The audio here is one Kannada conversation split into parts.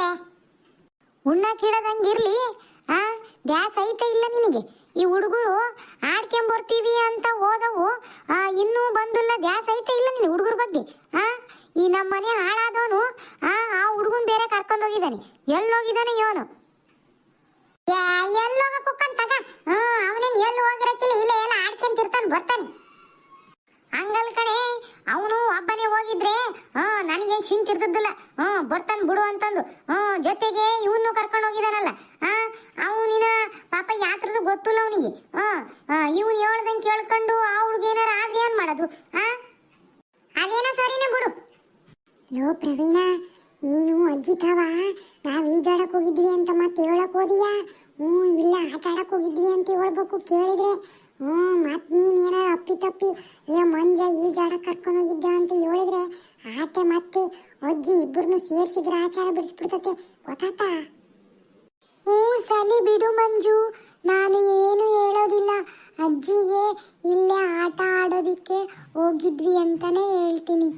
ಯಾಕೆ ಉಣ್ಣಕ್ಕಿಡದಂಗಿರ್ಲಿ ಆ? ಗ್ಯಾಸ್ ಐತೆ ಇಲ್ಲ ನಿನಗೆ? ಈ ಹುಡುಗರು ಆಡ್ಕೊಂಬರ್ತೀವಿ ಅಂತ ಹೋದವು, ಆ, ಇನ್ನೂ ಬಂದಿಲ್ಲ ಗ್ಯಾಸ್ ಐತೆ ಇಲ್ಲ ನಿನಗೆ ಹುಡುಗರ ಬಗ್ಗೆ, ಆ? ಈ ನಮ್ಮ ಮನೆ ಹಾಳಾದವನು, ಆ ಆ ಹುಡುಗನ್ ಬೇರೆ ಕರ್ಕೊಂಡು ಹೋಗಿದ್ದಾನೆ. ಎಲ್ಲೋಗಿದ್ದಾನೆ ಇವನು. ಎಲ್ಲೋಗ ಕುಕ್ಕಂತಾಗ? ಹ್ಞೂ ಅವನೇನು ಎಲ್ಲಿ ಹೋಗಿರಕ್ಕಿಲ್ಲ ಇಲ್ಲ ಎಲ್ಲ ಆಡ್ಕೊಂತಿರ್ತಾನೆ, ಬರ್ತಾನೆ. ಹಂಗಲ್ ಕಣೆ, ಅವನು ಒಬ್ಬನೇ ಹೋಗಿದ್ರೆ, ಹಾ, ನನಗೆ ಶಿಂತಿರ್ತಿದ್ದಿಲ್ಲ ಹಾ, ಬರ್ತಾನೆ ಬಿಡು ಅಂತಂದು. ಹ್ಮ್ ಜೊತೆಗೆ ಇವನು ಕರ್ಕೊಂಡು ಹೋಗಿದಾನಲ್ಲ. ಅವನಿನ ಪಾಪ ಯಾತ್ರದ್ದು ಗೊತ್ತಿಲ್ಲ ಅವನಿಗೆ. ಹಾ ಇವನು ಹೇಳ್ದಂಗೆ ಕೇಳ್ಕೊಂಡು ಆ ಹುಡುಗ ಏನಾರ ಆದ್ರೆ ಏನ್ ಮಾಡೋದು? ಹಾ? ಅದೇನೋ ಸರಿನೇ ಬಿಡು. ಲೋ ಪ್ರವೀಣ, ನೀನು ಅಜ್ಜಿ ತವ ನಾವ್ ಈಜಾಡಕ್ ಹೋಗಿದ್ವಿ ಅಂತ ಮತ್ತೆ ಹೇಳಕ್ ಹೋದಿಯಾ? ಹ್ಞೂ ಇಲ್ಲ ಆಟ ಆಡಕ್ ಹೋಗಿದ್ವಿ ಅಂತ ಹೇಳ್ಬೇಕು ಕೇಳಿದ್ರೆ. ಹ್ಞೂ, ಮತ್ ನೀನು ಏನಾರ ಅಪ್ಪಿ ತಪ್ಪಿ ಏ ಮಂಜ ಈಜಾಡಕ್ ಕರ್ಕೊಂಡು ಹೋಗಿದ್ದ ಅಂತ ಹೇಳಿದ್ರೆ ಆತೆ ಮತ್ತೆ ಅಜ್ಜಿ ಇಬ್ಬರನ್ನು ಸೇರಿಸಿದ್ರೆ ಆಚಾರ ಬಿಡಿಸ್ಬಿಡ್ತತೆ ಗೊತ್ತಾತ ಹ್ಞೂ ಸಲಿ ಬಿಡು ಮಂಜು, ನಾನು ಏನು ಹೇಳೋದಿಲ್ಲ. ಅಜ್ಜಿಗೆ ಇಲ್ಲೇ ಆಟ ಆಡೋದಿಕ್ಕೆ ಹೋಗಿದ್ವಿ ಅಂತಾನೆ ಹೇಳ್ತೀನಿ.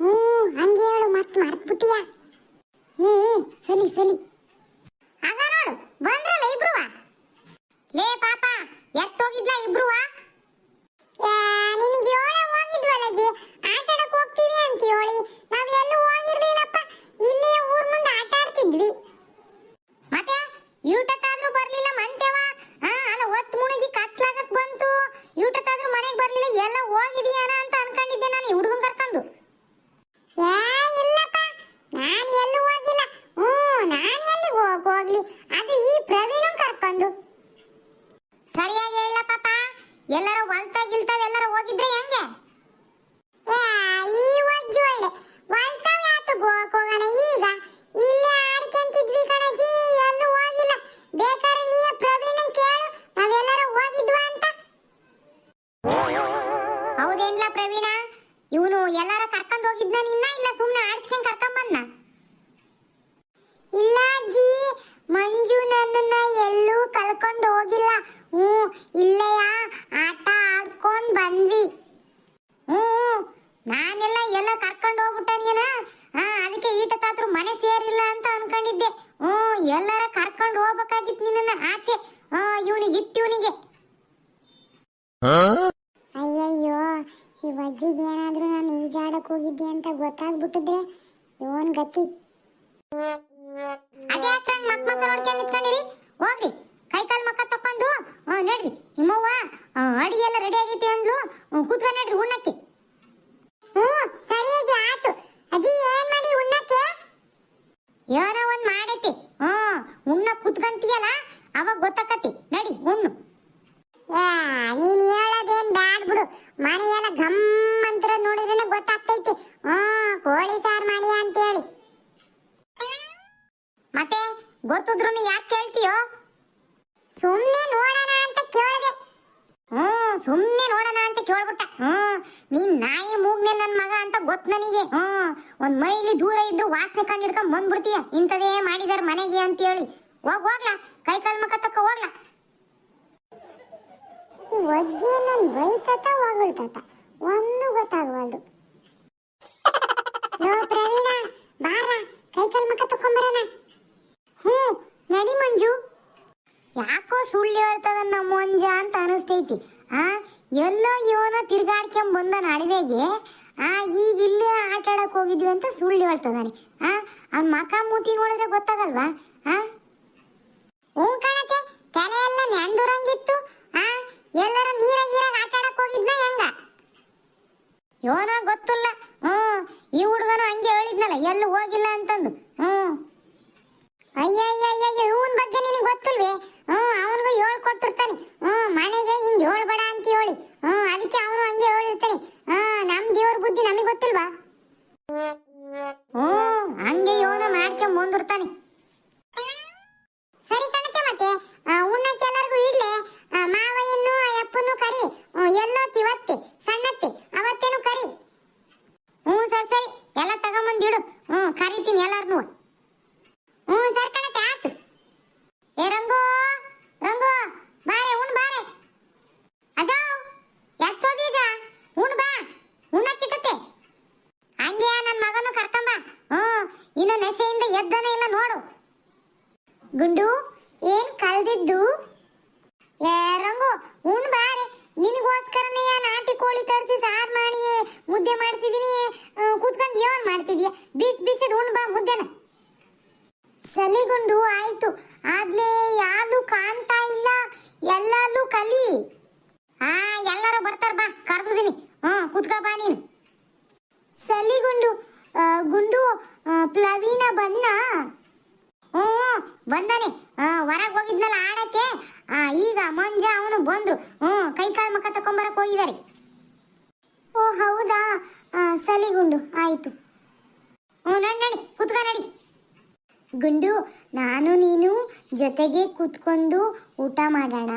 ಹ್ಞೂ, ಹಂಗೆ ಹೇಳು ಮತ್ತೆ ಮರ್ತ್ಬಿಟ್ಟಿಯಾ? ಹ್ಞೂ ಸಲಿ ಸಲಿ ಇಬ್ರುವ ಲೇ ಪಾಪ, ಎತ್ತೋಗಿದ್ಲ ಇಬ್ರುವ? ನಿನಗೆ ಹೇಳೇ ಹೋಗಿದ್ವಲ್ಲ ಜಿ ಆಟ ಆಡಕ್ ಹೋಗ್ತೀವಿ ಅಂತ ಹೇಳಿ. ನಾವ್ ಎಲ್ಲೂ ಹೋಗಿರ್ಲಿಲ್ಲಪ್ಪ ಇಲ್ಲೇ ಊರ್ ಮುಂದೆ ಆಟ ಆಡ್ತಿದ್ವಿ ಮತ್ತೆ ಯೂಟಕ್ಕಾದ್ರೂ ಬರ್ಲಿಲ್ಲ ಮಂತೆವ ಹಾ ಅಲ್ಲ ಒತ್ ಮುಳುಗಿ ಕತ್ಲಾಗಕ್ ಬಂತು ಯೂಟಕ್ಕಾದ್ರೂ ಮನೆಗೆ ಬರ್ಲಿಲ್ಲ ಎಲ್ಲ ಹೋಗಿದೀಯಾನ ಅಂತ ಅನ್ಕೊಂಡಿದ್ದೆ ನಾನು ಹುಡುಗನ್ ಕರ್ಕೊಂಡು ಏ ಇಲ್ಲಪ್ಪ ನಾನು ಎಲ್ಲೂ ಹೋಗಿಲ್ಲ ಹ್ಞೂ ನಾನು ಎಲ್ಲಿ ಹೋಗ್ ಹೋಗ್ಲಿ ಅದು ಈ ಪ್ರವೀಣ್ ಕರ್ಕೊಂಡು ಸರಿಯಾಗಿ ಹೇಳ ಪಾಪ ಎಲ್ಲರೂ ಹೊಲ್ತಾ ಗಿಲ್ತಾವ್ ಎಲ್ಲರೂ ಹೋಗಿದ್ರೆ ಹೆಂಗೆ ಏ ಈ ವಜ್ಜು ಒಳ್ಳೆ ಹೊಲ್ತಾವ್ ಯಾತು ಗೋಕ್ ಹೋಗೋಣ ಈಗ ಇಲ್ಲೇ ಆಡ್ಕೊಂತಿದ್ವಿ ಕಣಜಿ ಎಲ್ಲೂ ಹೋಗಿಲ್ಲ ಬೇಕಾದ್ರೆ ನೀಯೇ ಪ್ರವೀಣನ್ ಕೇಳು ನಾವೆಲ್ಲರೂ ಹೋಗಿದ್ವಾ ಅಂತ ಹೌದೇನ್ಲ ಪ್ರವೀಣ ಇವನು ಎಲ್ಲಾರ ಕರ್ಕೊಂಡ್ ಹೋಗಿದ್ನ ನಿನ್ನ ಇಲ್ಲ ಸುಮ್ನೆ ಆಡ್ಸ್ಕೊಂಡ್ ಕರ್ಕೊಂಡ್ ಬಂದ್ನ ಇಲ್ಲ ಅಜ್ಜಿ ಮಂಜು ನನ್ನನ್ನ ಎಲ್ಲೂ ಕಳ್ಕೊಂಡು ಹೋಗಿಲ್ಲ ಹ್ಞೂ ಇಲ್ಲೆಯ ಆಟ ಆಡ್ಕೊಂಡ್ ಬಂದ್ವಿ ಹ್ಞೂ ನಾನೆಲ್ಲ ಎಲ್ಲ ಕರ್ಕೊಂಡು ಹೋಗ್ಬಿಟ್ಟನೇನ ಹಾ ಅದಕ್ಕೆ ಈಟತ್ತಾದ್ರೂ ಮನೆ ಸೇರಿಲ್ಲ ಅಂತ ಅನ್ಕೊಂಡಿದ್ದೆ ಹ್ಞೂ ಎಲ್ಲಾರ ಕರ್ಕೊಂಡು ಹೋಗ್ಬೇಕಾಗಿತ್ತು ನಿನ್ನ ಆಚೆ. ಇವನಿಗೆ ಇತ್ತು ಇವನಿಗೆ. ಅಯ್ಯಯ್ಯೋ ಈ ಅಜ್ಜಿಗೆ ಏನಾದ್ರೂ ನಾನು ಈಜಾಡಕ್ ಹೋಗಿದ್ದೆ ಅಂತ ಗೊತ್ತಾಗ್ಬಿಟ್ಟಿದ್ರೆ ಇವನ್ ಗತಿ. ಅದೇ ಮಕ್ ಮಕ್ಕ ನೋಡ್ಕೊಂಡು ನಿಂತ್ಕೊಂಡಿರಿ. ಹೋಗ್ರಿ. ಕೈ ಕಾಲ್ ಮಕ್ಕ ಹ್ಞೂ ನಡ್ರಿ. ನಿಮ್ಮವ್ವ ಅಡಿಗೆ ಎಲ್ಲ ರೆಡಿ ಆಗೈತಿ ಅಂದ್ಲು. ಕೂತ್ಕೊಂಡ್ ನಡ್ರಿ ಉಣ್ಣಕ್ಕೆ. ಹ್ಞೂ ಸರಿ ಅಜ್ಜಿ ಆತು ಅಜ್ಜಿ ಏನ್ ಮಾಡಿ ಉಣ್ಣಕ್ಕೆ ಏನೋ ಒಂದ್ ಮಾಡೈತಿ ಹ್ಞೂ ಉಣ್ಣ ಕುತ್ಕಂತೀಯಲ್ಲ ಅವಾಗ ಗೊತ್ತಾಕತಿ ನಡಿ ಉಣ್ಣು ಏ ನೀನ್ ಹೇಳೋದೇನ್ ಬ್ಯಾಡ್ ಬಿಡು ಮನೆಯೆಲ್ಲ ಘಮ್ ಅಂತ ನೋಡಿದ್ರೆ ಗೊತ್ತಾಗ್ತೈತಿ ಹ್ಮ್ ಕೋಳಿ ಸಾರ್ ಮಾಡಿ ಅಂತ ಹೇಳಿ ಮತ್ತೆ ಗೊತ್ತಿದ್ರು ಯಾಕೆ ಕೇಳ್ತೀಯೋ ಸುಮ್ನೆ ನೋಡೋಣ ಅಂತ ಕೇಳಿದೆ ಹ್ಮ್ ಸುಮ್ನೆ ನೋಡೋಣ ಅಂತ ಕೇಳ್ಬಿಟ್ಟ ಹ್ಮ್ ನೀನ್ ನಾಯಿ ಮೂಗ್ನೆ ನನ್ ಮಗ ಅಂತ ಗೊತ್ತು ನನಗೆ ಹ್ಮ್ ಒಂದ್ ಮೈಲಿ ದೂರ ಇದ್ರು ವಾಸನೆ ಕಂಡು ಹಿಡ್ಕೊಂಡ್ ಇಂಥದೇ ಮಾಡಿದಾರ ಮನೆಗೆ ಅಂತ ಹೇಳಿ ಹೋಗ್, ಹೋಗ್ಲಾ. ಕೈ ಕಾಲ್ ಮಕ್ಕ ತಕ್ಕ ಹೋಗ್ಲಾ. ಈ ಒಜ್ಜೆ ನನ್ ಬೈತತ ಹೊಗಳ್ತತ ಒಂದು ಗೊತ್ತಾಗವಲ್ದು. ಲೋ ಪ್ರವೀಣ ಬಾರ ಕೈಕಲ್ ಮಕ್ಕ ತಕೊಂಬರಣ. ಹ್ಞೂ, ನಡಿ ಮಂಜು. ಯಾಕೋ ಸುಳ್ಳು ಹೇಳ್ತದ ನಮ್ಮ ಮಂಜ ಅಂತ ಅನಿಸ್ತೈತಿ. ಆ, ಎಲ್ಲೋ ಇವನ ತಿರ್ಗಾಡ್ಕೊಂಡ್ ಬಂದನ ಅಡವೆಗೆ ಆ, ಈಗ ಇಲ್ಲೇ ಆಟ ಆಡಕ್ ಹೋಗಿದ್ವಿ ಅಂತ ಸುಳ್ಳು ಹೇಳ್ತದಾನೆ ಆ, ಅವ್ನ ಮಕ ಮೂತಿ ನೋಡಿದ್ರೆ ಗೊತ್ತಾಗಲ್ವಾ? ಆ? ಹ್ಞೂ ಕಣತೆ ತಲೆ ಎಲ್ಲ ನೆಂದುರಂಗಿತ್ತು. ಆ, ಎಲ್ಲರ ನೀರ ಗೀರಾಗ ಆಟ ಆಡಕ್ ಹೋಗಿದ್ನ ಹೆಂಗ? ಯೋನ ಗೊತ್ತಿಲ್ಲ. ಹ್ಞೂ, ಈ ಹುಡುಗನು ಹಂಗೆ ಹೇಳಿದ್ನಲ್ಲ, ಎಲ್ಲೂ ಹೋಗಿಲ್ಲ ಅಂತಂದು. ಹ್ಮ್ ಅಯ್ಯಯ್ಯಯ್ಯ ಇವನ್ ಬಗ್ಗೆ ನಿನಗೆ ಗೊತ್ತಿಲ್ವೇ? ಹ್ಞೂ, ಅವನಿಗೂ ಹೇಳ್ಕೊಟ್ಟಿರ್ತಾನೆ. ಹ್ಞೂ, ಮನೆಗೆ ಹಿಂಗೆ ಹೇಳ್ಬೇಡ ಅಂತ ಹೇಳಿ. ಹ್ಮ್ ಅದಕ್ಕೆ ಅವನು ಹಂಗೆ ಹೇಳಿರ್ತಾನೆ. ಹಾ, ನಮ್ ದೇವ್ರ ಬುದ್ಧಿ ನಮಗೆ ಗೊತ್ತಿಲ್ವಾ? ಹ್ಮ್ ಹಂಗೆ ಯೋನ ಮಾಡ್ಕೊಂಡ್ ಬಂದಿರ್ತಾನೆ ಸರಿ ಕಣತೆ ಮತ್ತೆ ಆ, ಉಣ್ಣಕ್ಕೆ ಎಲ್ಲರಿಗೂ ಇಡ್ಲೆ ಆ, ಮಾವಯ್ಯನ್ನು ಅಪ್ಪನ್ನು ಕರಿ ಹ್ಮ್, ಎಲ್ಲೋತಿ ಇವತ್ತೆ ಸಣ್ಣತ್ತೆ ಅವತ್ತೇನು ಕರಿ ಹ್ಞೂ ಸರಿ ಸರಿ ಎಲ್ಲ ತಗೊಂಬಂದಿಡು ಹ್ಞೂ ಕರಿತೀನಿ ಎಲ್ಲಾರ್ನು ಹ್ಞೂ ಸರಿ ಕಣತೆ ಆತು ಏ ರಂಗು ರಂಗು ಬಾರೆ ಉಣ್ ಬಾರೆ ಅಜಾವ್ ಎತ್ತೋದೀಜ ಉಣ್ ಬಾ ಉಣ್ಣಕ್ಕಿಟ್ಟತೆ ಹಂಗೆ ನನ್ನ ಮಗನು ಕರ್ಕೊಂಬ ಹ್ಞೂ ಇನ್ನು ಗುಂಡು? ಏನ್ ಕಲ್ದಿದ್ದು ಲೇ ರಂಗು ಉಣ್ ಬಾರೆ. ನಿನಗೋಸ್ಕರನೇ ನಾಟಿ ಕೋಳಿ ತರಿಸಿ ಸಾರ್ ಮಾಡಿ ಮುದ್ದೆ ಮಾಡಿಸಿದೀನಿ. ಕೂತ್ಕೊಂಡು ಏನ್ ಮಾಡ್ತಿದ್ಯಾ? ಬಿಸಿ ಬಿಸಿದ ಉಣ್ ಬಾ ಮುದ್ದೆನ. ಸಲಿಗುಂಡು ಆಯ್ತು. ಆದ್ಲೇ ಯಾವ್ದು ಕಾಣ್ತಾ ಇಲ್ಲ. ಎಲ್ಲಲ್ಲೂ ಕಲಿ. ಆ, ಎಲ್ಲರೂ ಬರ್ತಾರ ಬಾ ಕರ್ದಿದ್ದೀನಿ ಹ್ಮ್ ಕುತ್ಕ ಬಾ ನೀನು. ಸಲಿಗುಂಡು ಗುಂಡು ಪ್ಲವೀನ ಬಂದ ಹ್ಞೂ, ಬಂದಾನೆ. ಹೊರಗೆ ಹೋಗಿದ್ನಲ್ಲ ಆಡಕ್ಕೆ? ಈಗ ಮಂಜ ಅವನು ಬಂದ್ರು. ಹ್ಞೂ ಕೈ ಕಾಲು ಮುಖ ತಕೊಂಬರಕ್ಕೆ ಹೋಗಿದ್ದಾರೆ ಓ, ಹೌದಾ? ಸಲಿಗುಂಡು ಆಯಿತು. ಹ್ಞೂ, ನಡಿ ನಡಿ, ಕುತ್ಕ, ನಡಿ. ಗುಂಡು, ನಾನು ನೀನು ಜೊತೆಗೆ ಕೂತ್ಕೊಂಡು ಊಟ ಮಾಡೋಣ.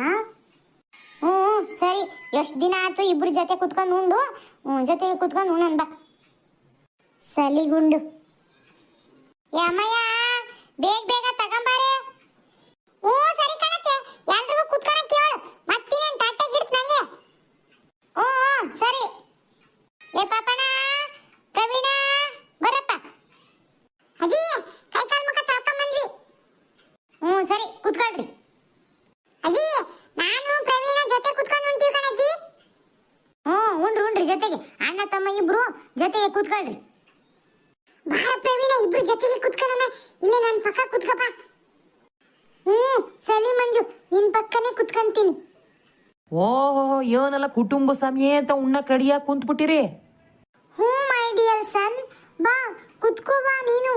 ಹ್ಞೂ, ಸರಿ, ಎಷ್ಟು ದಿನ ಆಯ್ತು ಇಬ್ರು ಜೊತೆ ಕುತ್ಕೊಂಡು ಉಂಡು? ಹ್ಞೂ, ಜೊತೆಗೆ ಕುತ್ಕೊಂಡು ಉಣ್ಣನ್ ಬಾ. ಸಲಿಗುಂಡು ಯಮಯ್ಯ ಬೇಗ ಬೇಗ ತಗೊಂಬಾರೆ. ಹ್ಞೂ ಸರಿ ಕಣಕ್ಕೆ ಎಲ್ರಿಗೂ ಕುತ್ಕೊಳಕ್ಕೆ ಹೇಳು ಮತ್ತಿನೇನು ತಟ್ಟೆಗೆ ಇಡ್ತು ನಂಗೆ ಹ್ಞೂ ಹ್ಞೂ ಸರಿ ಏ ಪಾಪಣ್ಣ ಪ್ರವೀಣ ಬರಪ್ಪ ಅಜ್ಜಿ ಕೈ ಕಾಲು ಮುಖ ತೊಳ್ಕೊಂಬಂದ್ವಿ ಹ್ಞೂ ಸರಿ ಕುತ್ಕೊಳ್ರಿ ಅಜ್ಜಿ ನಾನು ಪ್ರವೀಣ ಜೊತೆ ಕುತ್ಕೊಂಡು ಉಂಟೀವಿ ಕಣಜ್ಜಿ ಹ್ಞೂ ಉಂಡ್ರಿ ಉಂಡ್ರಿ ಜೊತೆಗೆ ಅಣ್ಣ ತಮ್ಮ ಇಬ್ರು ಜೊತೆಗೆ ಕೂತ್ಕೊಳ್ರಿ ಬಾ ಪ್ರವೀಣ ಇಬ್ರು ಜೊತೆಗೆ ಕುತ್ಕೊಳ್ಳೋಣ ಇಲ್ಲೇ ನನ್ನ ಪಕ್ಕ ಕುತ್ಕಪ್ಪ ಹ್ಞೂ ಸಲಿ ಮಂಜು ನಿನ್ ಪಕ್ಕನೇ ಕುತ್ಕಂತೀನಿ. ಓಹೋ ಏನಲ್ಲ ಕುಟುಂಬ ಸಮೇತ ಉಣ್ಣಕ್ ರೆಡಿಯಾಗಿ ಕುಂತ್ಬಿಟ್ಟಿರಿ. ಹ್ಞೂ ಮೈ ಡಿಯರ್ ಸನ್ ಬಾ ಕುತ್ಕೋ ಬಾ ನೀನು.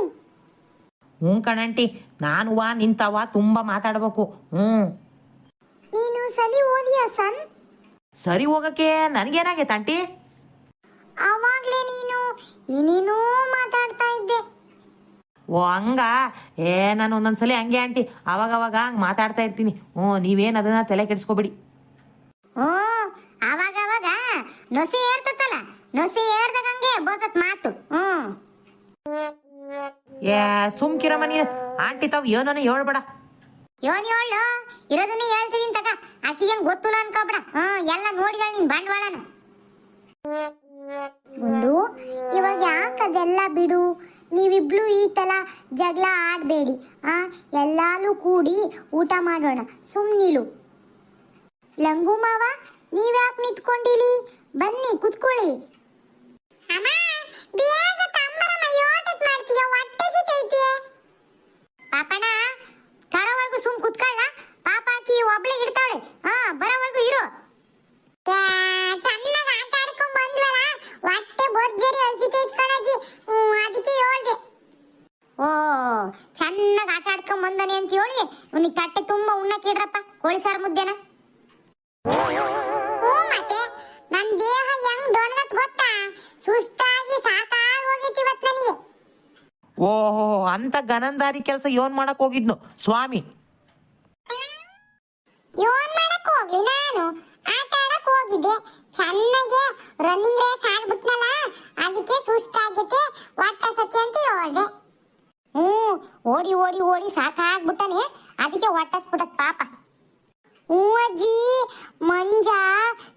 ಹ್ಞೂ ಕಣಂಟಿ ನಾನು ವಾ ನಿಂತವ ತುಂಬಾ ಮಾತಾಡ್ಬೇಕು. ಹ್ಞೂ. ನೀನು ಸರಿ ಓದಿಯ ಸನ್ ಸರಿ ಹೋಗಕ್ಕೆ ನನಗೇನಾಗೈತೆ ಆಂಟಿ? ಆವಾಗ್ಲೇ ನೀನು ಏನೇನೋ ಮಾತಾಡ್ತಾ ಇದ್ದೆ. ಓ ಹಂಗ? ಏ ನಾನು ಒಂದೊಂದ್ಸಲಿ ಹಂಗೆ ಆಂಟಿ. ಅವಾಗ ಅವಾಗ ಹಂಗೆ ಮಾತಾಡ್ತಾ ಇರ್ತೀನಿ. ಹ್ಞೂ ನೀವೇನು ಅದನ್ನ ತಲೆ ಕೆಡಿಸ್ಕೊಬೇಡಿ. ಓ ಅವಾಗ ಅವಾಗ ನೊಸಿ ಏರ್ತತಲ್ಲ ನೊಸಿ ಏರ್ದಾಗ ಹಂಗೆ ಬರ್ತತ್ ಮಾತು. ಹ್ಮ್ ಏ ಸುಮ್ಕಿರಮ್ಮ ನೀನು. ಆಂಟಿ ತಾವ್ ಏನೋ ಹೇಳ್ಬೇಡ. ಯೋನ್ ಹೇಳು ಇರೋದನ್ನೇ ಹೇಳ್ತಿದೀನಿ ತಗ. ಆಕಿ ಏನ್ ಗೊತ್ತಿಲ್ಲ ಅನ್ಕೋಬೇಡ. ಹ್ಮ್ ಎಲ್ಲ ನೋಡಿದಾಳ ನಿನ್ ಬಂಡವಾಳನ. ಗುಂಡು ಇವಾಗ ಯಾಕದೆಲ್ಲ ಬಿಡು? ನೀವಿಬ್ಳು ಈ ತಲ ಜಗಳ ಆಡಬೇಡಿ ಆ? ಎಲ್ಲಾರು ಕೂಡಿ ಊಟ ಮಾಡೋಣ. ಸುಮ್ನಿಲು ಲಂಗು ಮಾವ, ನೀವ್ಯಾಕೆ ನಿಂತ್ಕೊಂಡಿಲಿ ಬನ್ನಿ, ಕುತ್ಕೊಳ್ಳಿ. ಪಾಪಣ್ಣ, ತರೋವರೆಗೂ ಸುಮ್ ಕುತ್ಕೊಳ್ಳ. ಪಾಪ ಆಕಿ ಒಬ್ಳೆ ಇಡ್ತಾಳೆ. ಹಾ, ಬರೋವರೆಗೂ ಇರು ಚೆನ್ನಾಗಿ ಆಟ ಆಡ್ಕೊಂಡ್ ಬಂದ್ವಲ್ಲ ಹೊಟ್ಟೆ ಭರ್ಜರಿ ಹಸಿತೈತ್ ಕಣಜ್ಜಿ ಅದಕ್ಕೆ ಹೇಳ್ದೆ ಓ ಚೆನ್ನಾಗಿ ಆಟ ಆಡ್ಕೊಂಡ್ ಬಂದಾನೆ ಅಂತ ಹೇಳಿ ಅವನಿಗೆ ತಟ್ಟೆ ತುಂಬಾ ಉಣ್ಣಕ್ಕೆ ಇಡ್ರಪ್ಪ ಕೋಳಿ ಸಾರು ಮುದ್ದೆನ. ಮತ್ತೆ ನನ್ ದೇಹ ಹೆಂಗ್ ದೊಡ್ಡದತ್ ಗೊತ್ತಾ? ಸುಸ್ತಾಗಿ ಸಾಕಾಗಿ ಹೋಗಿತ್ತು ಇವತ್ ನನಗೆ. ಓಹೋ ಅಂತ ಗನಂದಾರಿ ಕೆಲಸ ಯೋನ್ ಮಾಡಕ್ ಹೋಗಿದ್ನು ಸ್ವಾಮಿ. ಯೋನ್ ಮಾಡಕ್ ಹೋಗ್ಲಿ ನಾನು ಆಟ ಆಡಕ್ ಹೋಗಿದ್ದೆ. ಚೆನ್ನಾಗಿ ರನ್ನಿಂಗ್ ರೇಸ್ ಆಡ್ಬಿಟ್ನಲ್ಲ ಅದಕ್ಕೆ ಸುಸ್ತಾಗೈತೆ ಹೊಟ್ಟೆ ಸತಿ ಅಂತ ಹೇಳ್ದೆ. ಹ್ಞೂ ಓಡಿ ಓಡಿ ಓಡಿ ಸಾಕಾಗ್ಬಿಟ್ಟನೆ. ಅದಕ್ಕೆ ಹೊಟ್ಟಸ್ಬಿಟ್ಟತ್ ಪಾಪ. ಹ್ಞೂ ಅಜ್ಜಿ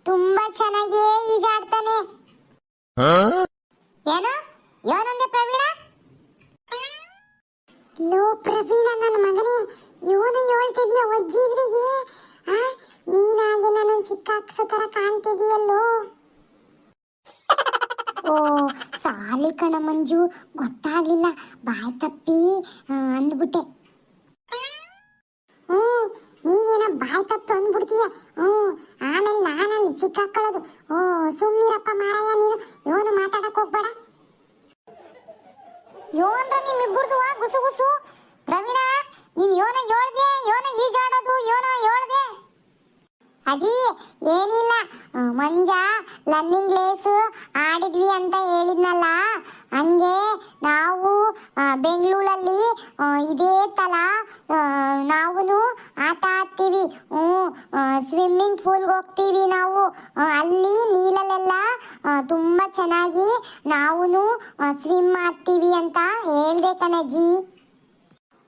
ತುಂಬಾ ಚೆನ್ನಾಗೇ ಈಜಾಡ್ತಾನೆ ಏನು ಏನಂದೆ ಪ್ರವೀಣ ಲೋ ಪ್ರವೀಣ ನನ್ನ ಮಗನೇ ಇವನು ಹೇಳ್ತಿದ್ಯ ಅಜ್ಜಿ ಇವ್ರಿಗೆ ಆ ನೀನಾಗೆ ನನ್ನ ಸಿಕ್ಕಾಕ್ಸೋ ತರ ಕಾಣ್ತಿದೀಯಲ್ಲೋ ಓ ಸಾಲಿ ಕಣ ಮಂಜು ಗೊತ್ತಾಗ್ಲಿಲ್ಲ ಬಾಯ್ ತಪ್ಪಿ ಆ, ಅಂದ್ಬಿಟ್ಟೆ ಹ್ಞೂ ನೀನೇನ ಬಾಯ್ ತಪ್ಪು ಅಂದ್ಬಿಡ್ತೀಯ ಹ್ಞೂ ಆಮೇಲೆ ನಾನಲ್ಲಿ ಸಿಕ್ಕಾಕೊಳ್ಳೋದು ಓ ಸುಮ್ಮನಿರಪ್ಪ ಅಲ್ಲಿ ನೀರಲ್ಲೆಲ್ಲ ತುಂಬ ಚೆನ್ನಾಗಿ ನಾವು ಸ್ವಿಮ್ ಮಾಡ್ತೀವಿ ಅಂತ ಹೇಳ್ದೆ ಕಣಜ್ಜಿ.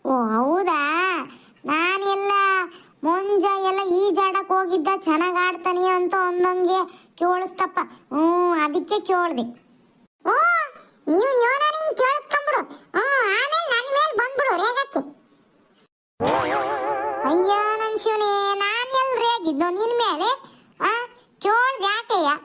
ಓ, ಹೌದಾ? ನಾನೆಲ್ಲ ಮುಂಜಾ ಎಲ್ಲ ಈಜಾಡಕ್ಕೆ ಹೋಗಿದ್ದ ಚೆನ್ನಾಗಿ ಆಡ್ತಾನೆ ಅಂತ ಒಂದೊಂಗೆ ಕೇಳಿಸ್ತಪ್ಪ. ಹ್ಞೂ, ಅದಕ್ಕೆ ಕೇಳ್ದೆ. ಓ, ನೀವು ಕೇಳಿಸ್ಕೊಂಬಿಡು. ಹ್ಞೂ, ಆಮೇಲೆ ನನ್ನ ಮೇಲೆ ಬಂದ್ಬಿಡು ರೇಗಕ್ಕೆ. ಅಯ್ಯೋ ನನ್ನ ಶಿವನೇ ನಾನು ಎಲ್ಲಿ ರೇಗಿದ್ದು ನಿನ್ನ ಮೇಲೆ? छोड़ जाके या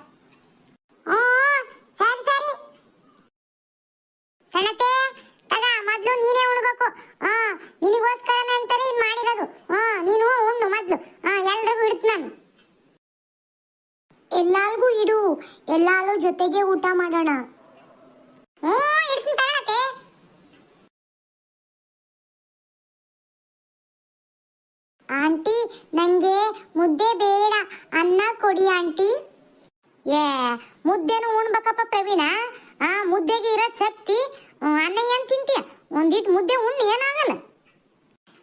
ಮುದ್ದೆನು ಉಣ್ಬೇಕಪ್ಪ ಪ್ರವೀಣ. ಆ, ಮುದ್ದೆಗೆ ಇರೋದ್ ಶಕ್ತಿ ಅನ್ನ ಏನ್ ತಿಂತೀಯ. ಒಂದಿಟ್ಟು ಮುದ್ದೆ ಉಣ್ಣು, ಏನಾಗಲ್ಲ.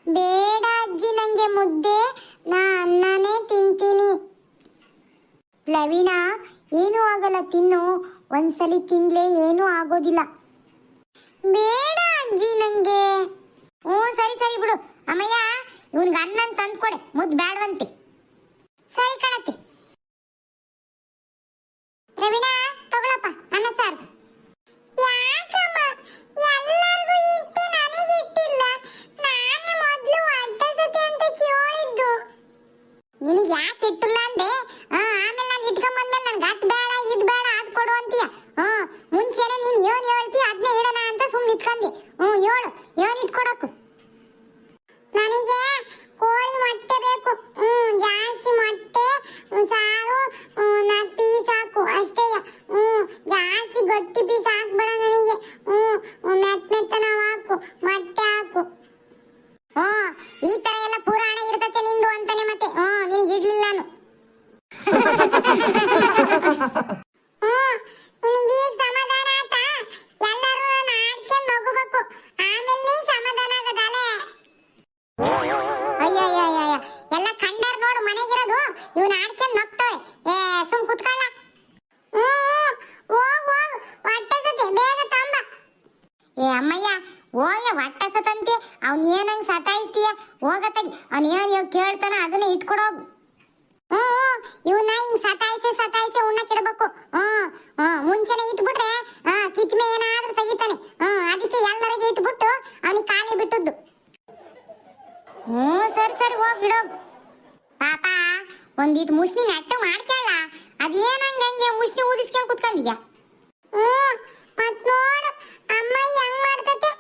ಬೇಡ ಅಜ್ಜಿ, ನಂಗೆ ಮುದ್ದೆ, ನಾ ಅನ್ನನೇ ತಿಂತೀನಿ. ಪ್ರವೀಣ, ಏನೂ ಆಗಲ್ಲ, ತಿನ್ನು. ಒಂದ್ಸಲಿ ತಿನ್ಲೆ ಏನೂ ಆಗೋದಿಲ್ಲ. ಬೇಡ ಅಜ್ಜಿ, ನಂಗೆ. ಹ್ಞೂ, ಸರಿ ಸರಿ ಬಿಡು. ಅಮ್ಮಯ್ಯ, ಇವನ್ಗೆ ಅನ್ನ ತಂದ್ಕೊಡೆ. ಮುದ್ದು ಬೇಡವಂತೆ ಸರಿ ಕಣತಿ. ಪ್ರವೀಣ ತಗೊಳಪ್ಪ ಅನ್ನ ಸಾರು ಯಾಕಮ್ಮ ಎಲ್ಲರಿಗೂ ಇಟ್ಟು ನನಗೆ ಇಟ್ಟಿಲ್ಲ ನಾನೇ ಮೊದಲು ಅಡ್ಡಸತಿ ಅಂತ ಕೇಳಿದ್ದು ನಿನಗೆ ಯಾಕೆ ಇಟ್ಟಿಲ್ಲ ಅಂದೆ ಆ, ಆಮೇಲೆ ನಾನು ಇಟ್ಕೊಂಬಂದ್ಮೇಲೆ ನನ್ಗೆ ಅದ್ ಬೇಡ ಇದ್ ಬೇಡ ಅದ್ ಕೊಡು ಅಂತೀಯ ಹ್ಞೂ ಮುಂಚೆನೆ ನೀನು ಏನ್ ಹೇಳ್ತೀಯ ಅದನ್ನೇ ಇಡೋಣ ಅಂತ ಸುಮ್ಮನೆ ಇಟ್ಕೊಂಡಿ ಹ್ಞೂ ಹೇಳು ಏನ್ ಇಟ್ಕೊಡಕ್ಕು ನನಗೆ ಕೋಳಿ ಮೊಟ್ಟೆ ಬೇಕು ಹ್ಮ್ ಜಾಸ್ತಿ ಮೊಟ್ಟೆ ಹ್ಮ್, ಸಾರು ನಾಲ್ಕು ಪೀಸ್ ಹಾಕು ಅಷ್ಟೇ ಹ್ಮ್ ಜಾಸ್ತಿ ಗಟ್ಟಿ ಪೀಸ್ ಹಾಕ್ಬೇಡ ನನಗೆ ಹ್ಮ್ ಮೆತ್ತ ಮೆತ್ತ ನಾವು ಹಾಕು ಮೊಟ್ಟೆ ಹಾಕು ಹ್ಮ್ ಈ ತರ ಎಲ್ಲ ಪುರಾಣ ಇರ್ತತೆ ನಿಂದು ಅಂತಾನೆ ಮತ್ತೆ ಹ್ಮ್ ನಿನಗೆ ಇಡ್ಲಿಲ್ಲ ನಾನು ಹ್ಮ್ ನಿನಗೆ ಈಗ ಸಮಾಧಾನ ಆತಾ ಎಲ್ಲರೂ ನಾಡ್ಕೊಂಡು ಹೋಗಬೇಕು ಆಮೇಲೆ ನೀನ್ ಸಮಾಧಾನ ಆಗದಲ್ಲ ಅಯ್ಯಯ್ಯಯ್ಯ ಎಲ್ಲ ಕಂಡಾರ್ ನೋಡು ಮನೆಗಿರೋದು ಇವನ್ ಆಡ್ಕೊಂಡ್ ನಗ್ತಾವೆ ಏ ಸುಮ್ ಕುತ್ಕೊಳ್ಳ ಹ್ಮ್ ಹೋಗ್ ಹೋಗ್ ಹೊಟ್ಟೆ ಸತಿ ಬೇಗ ತಂಬ ಏ ಅಮ್ಮಯ್ಯ ಹೋಗ ಹೊಟ್ಟೆ ಸತಂತಿ ಅವ್ನ್ ಏನಂಗ್ ಸತಾಯಿಸ್ತೀಯ ಹೋಗತ್ತಾಗಿ ಅವ್ನ್ ಏನ್ ಇವ್ ಕೇಳ್ತಾನ ಅದನ್ನ ಇಟ್ಕೊಡೋಗು ಹ್ಮ್ ಇವನ್ನ ಹಿಂಗ್ ಸತಾಯಿಸಿ ಸತಾಯಿಸಿ ಉಣ್ಣಕ್ಕಿಡ್ಬೇಕು ಹ್ಮ್ ಹ್ಮ್ ಮುಂಚೆನೆ ಇಟ್ಬಿಟ್ರೆ ಹಾ ಕಿತ್ಮೆ ಏನಾದ್ರೂ ತೆಗಿತಾನೆ ಹ್ಮ್ ಅದಕ್ಕೆ ಎಲ್ಲರಿಗೆ ಇಟ್ಬಿಟ್ಟು ಅವನಿಗೆ ಖಾಲಿ ಬಿಟ್ಟದ್ದು ಹ್ಞೂ ಸರಿ ಸರಿ ಹೋಗಿ ಬಿಡೋಗು ಪಾಪ ಒಂದಿಟ್ಟು ಮುಷ್ಣಿ ನೆಟ್ಟು ಮಾಡ್ಕೊಳ್ಳ ಅದೇನಂಗ ಹಂಗೆ ಮುಷ್ಣಿ ಊದಿಸ್ಕೊಂಡ್ ಕುತ್ಕೊಂಡಿದ್ಯಾ ಹ್ಮ್ ಮತ್ ನೋಡು ಅಮ್ಮ ಹೆಂಗ್ ಮಾಡ್ತತೆ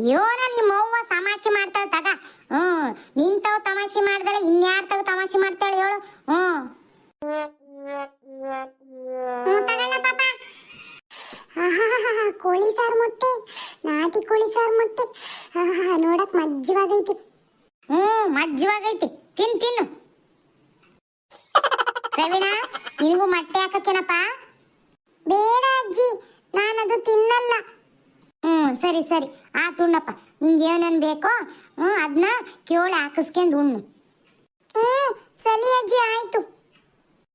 ಏ ಸರಿ ಸರಿ ಆತು ಉಣ್ಣಪ್ಪ. ನಿಂಗೆ ಬೇಕೋ, ಹ್ಮ್ ಅದನ್ನ ಕೇಳಿ ಹಾಕಿಸ್ಕೊಂಡು ಉಣ್ಣು. ಹ್ಮ್, ಸರಿ ಅಜ್ಜಿ, ಆಯ್ತು.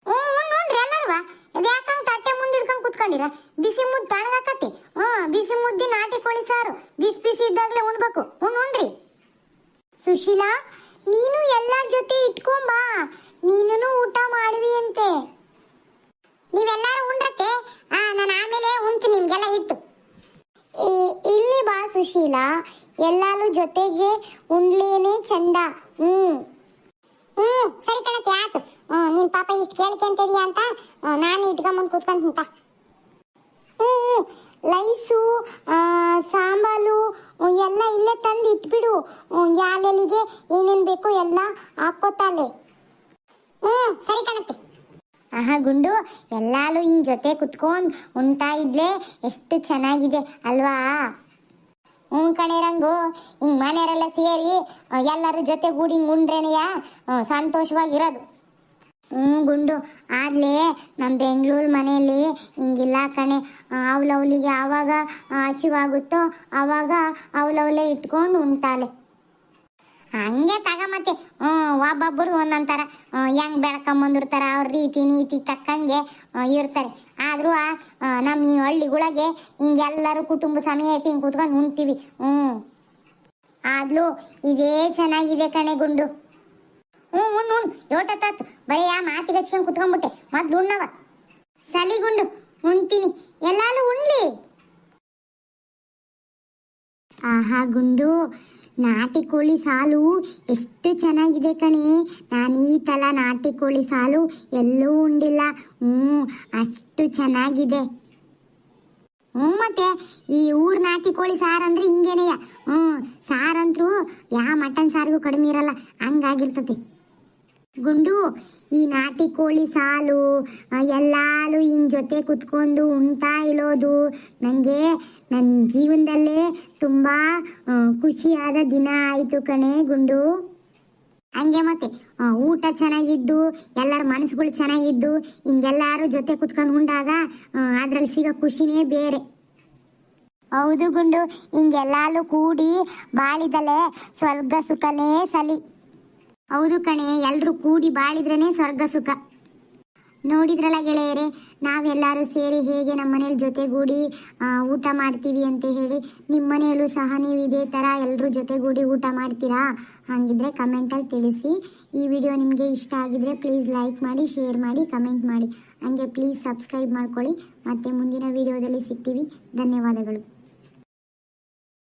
ಹ್ಮ್, ಉಣ್ಣು ಉಣ್ರಿ ಎಲ್ಲರೂ ಅದ್ಯಾಕಂಗ್ ತಟ್ಟೆ ಮುಂದೆ ಹಿಡ್ಕೊಂಡ್ ಕುತ್ಕೊಂಡಿರ? ಬಿಸಿ ಮುದ್ದು ತಣ್ಣಗಾಕತಿ. ಹ್ಮ್, ಬಿಸಿ ಮುದ್ದಿ ನಾಟಿ ಕೋಳಿ ಸಾರು. ಬಿಸಿ ಬಿಸಿ ಇದ್ದಾಗಲೇ ಉಣ್ಬೇಕು. ಉಣ್ಣು ಉಣ್ರಿ ಸುಶೀಲಾ, ನೀನು ಎಲ್ಲರ ಜೊತೆ ಇಟ್ಕೊಂಬಾ ನೀನು ಊಟ ಮಾಡುವಿ ಅಂತೆ. ನೀವೆಲ್ಲರೂ ಉಂಡ್ರತೆ ಆ, ನಾನು ಆಮೇಲೆ ಉಂಟು ನಿಮ್ಗೆಲ್ಲ ಇಟ್ಟು. ಸುಶೀಲಾ ಎಲ್ಲಾನು ಜೊತೆಗೆ ಉಂಡ್ಲೇನೆ ಚಂದ. ಹ್ಮ್ ಹ್ಮ್ ಸರಿ ಕಣತೆ ಆತು. ನಿನ್ ಪಾಪ ಇಷ್ಟು ಕೇಳ್ಕೊಂತಿದ್ಯಾ ಅಂತ ನಾನು ಇಟ್ಕೊಂಬಂದು ಕೂತ್ಕೊಂತ ಹ್ಮ್. ಲೈಸು ಸಾಂಬಾಲು ಎಲ್ಲ ಇಲ್ಲೇ ತಂದು ಇಟ್ಬಿಡು. ಯಾಲೆಲ್ಲಿಗೆ ಏನೇನು ಬೇಕು ಎಲ್ಲ ಹಾಕೋತಾಲೆ ಹ್ಮ್ ಸರಿ ಕಣತೆ ಆಹಾ, ಗುಂಡು, ಎಲ್ಲಾಲು ಇನ್ ಜೊತೆ ಕುತ್ಕೊಂಡ್ ಉಣ್ತಾ ಇದ್ಲೆ ಎಷ್ಟು ಚೆನ್ನಾಗಿದೆ, ಅಲ್ವಾ? ಹ್ಞೂ ಕಣೆ ರಂಗು, ಹಿಂಗೆ ಮನೆಯವರೆಲ್ಲ ಸೇರಿ ಎಲ್ಲರ ಜೊತೆ ಜೊತೆಗೂಡಿ ಹಿಂಗೆ ಉಂಡ್ರೇನೆಯ ಸಂತೋಷವಾಗಿರೋದು. ಹ್ಞೂ ಗುಂಡು ಆದಲೇ ನಮ್ಮ ಬೆಂಗಳೂರು ಮನೆಯಲ್ಲಿ ಹಿಂಗಿಲ್ಲ ಕಣೆ. ಅವಲವಲಿಗೆ ಆವಾಗ ಹಸಿವಾಗುತ್ತೋ ಆವಾಗ ಅವಲವಲೆ ಇಟ್ಕೊಂಡು ಉಂಟಾಲೆ ಹಂಗೆ ತಗ ಮತ್ತೆ ಒಬ್ಬೊಬ್ಬರು ಒಂದೊಂಥರ ಹೆಂಗ್ ಬೆಳ್ಕೊಂಬಂದಿರ್ತಾರ, ಅವ್ರ ರೀತಿ ನೀತಿ ತಕ್ಕಂಗೆ ಇರ್ತಾರೆ. ಆದ್ರೂ ನಮ್ಮ ಈ ಹಳ್ಳಿಗಳಿಗೆ ಹಿಂಗೆಲ್ಲರೂ ಕುಟುಂಬ ಸಮೇತ ಹಿಂಗ್ ಕೂತ್ಕೊಂಡು ಉಣ್ತೀವಿ. ಹ್ಮ್ ಆದ್ಲು ಇದೇ ಚೆನ್ನಾಗಿದೆ ಕಣೆ ಗುಂಡು. ಹ್ಞೂ ಉಣ್ಣು ಉಣ್ಣು ಯೋಟತ್ತು ಬರೀ ಆ ಮಾತಿಗೆ ಹಚ್ಕೊಂಡು ಕುತ್ಕೊಂಡ್ಬಿಟ್ಟೆ ಮೊದ್ಲು ಉಣ್ಣವ. ಸಲಿ ಗುಂಡು, ಉಣ್ತೀನಿ. ಎಲ್ಲಾಲು ಉಣ್ಲಿ. ಆಹಾ, ಗುಂಡು. ನಾಟಿ ಕೋಳಿ ಸಾಲು ಎಷ್ಟು ಚೆನ್ನಾಗಿದೆ ಕಣೆ. ನಾನು ಈ ತಲ ನಾಟಿ ಕೋಳಿ ಸಾಲು ಎಲ್ಲೂ ಉಂಡಿಲ್ಲ. ಹ್ಞೂ ಅಷ್ಟು ಚೆನ್ನಾಗಿದೆ. ಹ್ಞೂ ಮತ್ತೆ ಈ ಊರ್ ನಾಟಿ ಕೋಳಿ ಸಾರು ಅಂದ್ರೆ ಹಿಂಗೇನೆಯ? ಹ್ಞೂ ಸಾರಂತ್ರು ಯಾ ಮಟನ್ ಸಾರಿಗೂ ಕಡಿಮೆ ಇರಲ್ಲ ಹಂಗಾಗಿರ್ತತಿ ಗುಂಡು, ಈ ನಾಟಿ ಕೋಳಿ ಸಾಲು ಎಲ್ಲಾಲು ಇನ್ ಜೊತೆ ಕುತ್ಕೊಂಡು ಉಣ್ತಾ ಇರೋದು. ನನಗೆ ನನ್ನ ಜೀವನದಲ್ಲೇ ತುಂಬ ಖುಷಿಯಾದ ದಿನ ಆಯಿತು ಕಣೆ ಗುಂಡು. ಹಂಗೆ ಮತ್ತೆ ಊಟ ಚೆನ್ನಾಗಿದ್ದು, ಎಲ್ಲರ ಮನಸ್ಸುಗಳು ಚೆನ್ನಾಗಿದ್ದು, ಹಿಂಗೆಲ್ಲಾರು ಜೊತೆ ಕುತ್ಕೊಂಡು ಉಂಡಾಗ ಅದ್ರಲ್ಲಿ ಸಿಗೋ ಖುಷಿನೇ ಬೇರೆ. ಹೌದು ಗುಂಡು ಹಿಂಗೆಲ್ಲಾಲು ಕೂಡಿ ಬಾಳಿದಲೆ ಸ್ವರ್ಗ ಸುಖನೇ ಸಲಿ. ಹೌದು ಕಣೆ ಎಲ್ಲರೂ ಕೂಡಿ ಬಾಳಿದ್ರೇನೆ ಸ್ವರ್ಗ ಸುಖ. ನೋಡಿದ್ರಲ್ಲ ಗೆಳೆಯರೆ, ನಾವೆಲ್ಲರೂ ಸೇರಿ ಹೇಗೆ ನಮ್ಮ ಮನೇಲಿ ಜೊತೆಗೂಡಿ ಊಟ ಮಾಡ್ತೀವಿ ಅಂತ ಹೇಳಿ ನಿಮ್ಮ ಮನೆಯಲ್ಲೂ ಸಹ ನೀವು ಇದೇ ಥರ ಎಲ್ಲರೂ ಜೊತೆಗೂಡಿ ಊಟ ಮಾಡ್ತೀರಾ? ಹಾಗಿದ್ರೆ ಕಮೆಂಟಲ್ಲಿ ತಿಳಿಸಿ. ಈ ವಿಡಿಯೋ ನಿಮಗೆ ಇಷ್ಟ ಆಗಿದ್ರೆ ಪ್ಲೀಸ್ ಲೈಕ್ ಮಾಡಿ, ಶೇರ್ ಮಾಡಿ, ಕಮೆಂಟ್ ಮಾಡಿ. ಹಾಗೆ ಪ್ಲೀಸ್ ಸಬ್ಸ್ಕ್ರೈಬ್ ಮಾಡ್ಕೊಳ್ಳಿ. ಮತ್ತೆ ಮುಂದಿನ ವಿಡಿಯೋದಲ್ಲಿ ಸಿಗ್ತೀವಿ. ಧನ್ಯವಾದಗಳು.